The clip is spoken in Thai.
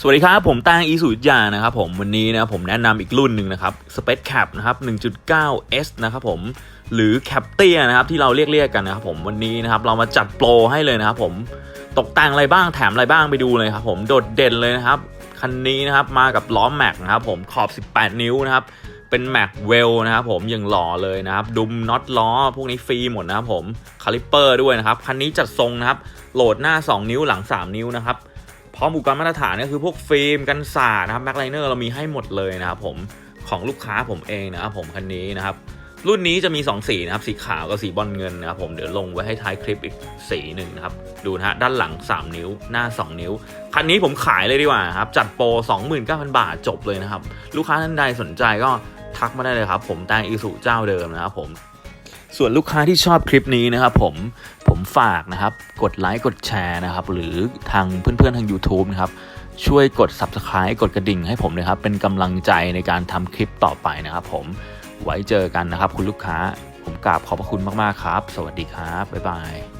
สวัสดีครับ ผมตางอีสุยานะครับผมวันนี้นะผมแนะนำอีกรุ่นหนึ่งนะครับ Space Cap นะครับ 1.9S นะครับผมหรือ Cap เตียนะครับที่เราเรียกเรียกกันนะครับผมวันนี้นะครับเรามาจัดโปรให้เลยนะครับผมตกแต่งอะไรบ้างแถมอะไรบ้างไปดูเลยครับผมโดดเด่นเลยนะครับ คันนี้นะครับมากับล้อแม็กนะครับผมขอบ 18 นิ้วนะครับเป็นแม็กเวลนะครับผมยังหล่อเลยนะครับดุมน็อตล้อพวกนี้ฟรีหมดนะครับผมคาลิปเปอร์ด้วยนะครับคันนี้จัดทรงนะครับโหลดหน้า 2 นิ้วหลัง 3 นิ้วนะครับ พร้อมอุปกรณ์มาตรฐานก็คือพวกฟิล์มกันสาดนะครับแม็กไลเนอร์เรามีให้หมดเลยนะครับผมของลูกค้าผมเองนะครับผมคันนี้นะครับรุ่นนี้จะมี 2 สีนะครับ สีขาวกับสีบอลเงินนะครับผมเดี๋ยวลงไว้ให้ท้ายคลิปอีกสีหนึ่งนะครับ ดูนะฮะด้านหลัง 3 นิ้วหน้า 2 นิ้ว คันนี้ผมขายเลยดีกว่าครับ จัดโปร 29,000 บาทจบเลยนะครับ ลูกค้าท่านใดสนใจก็ทักมาได้เลยครับ ผมแตงอีสุเจ้าเดิมนะครับผมส่วนลูกค้าที่ชอบคลิปนี้นะครับผม ผมฝากนะครับ กดไลค์กดแชร์นะครับ หรือทางเพื่อนๆทาง YouTube นะครับ ช่วยกด Subscribe กดกระดิ่งให้ผมเลยครับ เป็นกำลังใจในการทำคลิปต่อไปนะครับผมไว้เจอกันนะครับ คุณลูกค้า ผมกราบขอบพระคุณมากๆครับ สวัสดีครับ บ๊ายบาย